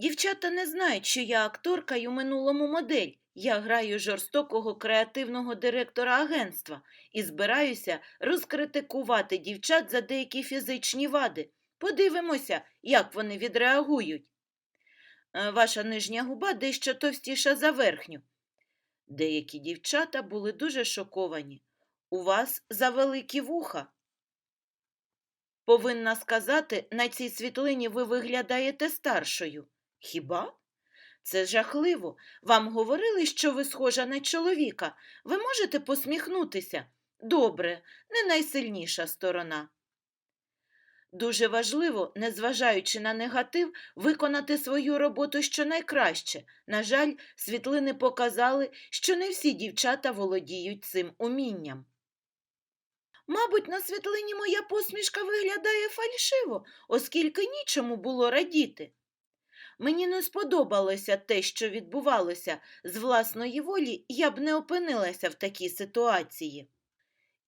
Дівчата не знають, що я акторка й у минулому модель. Я граю жорстокого креативного директора агентства і збираюся розкритикувати дівчат за деякі фізичні вади. Подивимося, як вони відреагують. Е, Ваша нижня губа дещо товстіша за верхню. Деякі дівчата були дуже шоковані. У вас завеликі вуха. Повинна сказати, на цій світлині ви виглядаєте старшою. Хіба? Це жахливо. Вам говорили, що ви схожа на чоловіка. Ви можете посміхнутися? Добре, не найсильніша сторона. Дуже важливо, незважаючи на негатив, виконати свою роботу щонайкраще. На жаль, світлини показали, що не всі дівчата володіють цим умінням. Мабуть, на світлині моя посмішка виглядає фальшиво, оскільки нічому було радіти. Мені не сподобалося те, що відбувалося з власної волі, я б не опинилася в такій ситуації.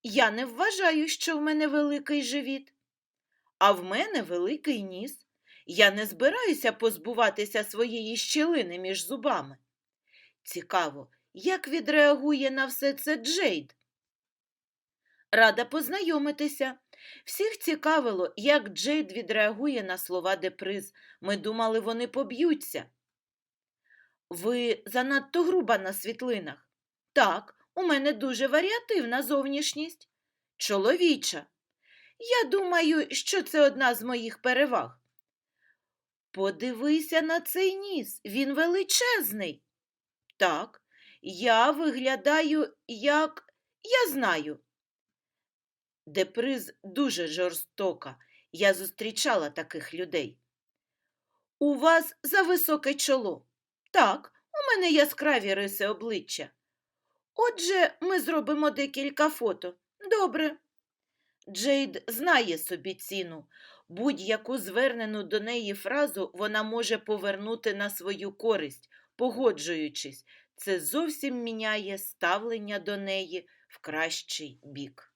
Я не вважаю, що в мене великий живіт, а в мене великий ніс. Я не збираюся позбуватися своєї щілини між зубами. Цікаво, як відреагує на все це Джейд? Рада познайомитися. Всіх цікавило, як Джейд відреагує на слова Деприз. Ми думали, вони поб'ються. Ви занадто груба на світлинах. Так, у мене дуже варіативна зовнішність. Чоловіча. Я думаю, що це одна з моїх переваг. Подивися на цей ніс, він величезний. Так, я виглядаю як. Я знаю. Деприз дуже жорстока. Я зустрічала таких людей. У вас зависоке чоло. Так, у мене яскраві риси обличчя. Отже, ми зробимо декілька фото. Добре. Джейд знає собі ціну. Будь-яку звернену до неї фразу вона може повернути на свою користь, погоджуючись. Це зовсім міняє ставлення до неї в кращий бік.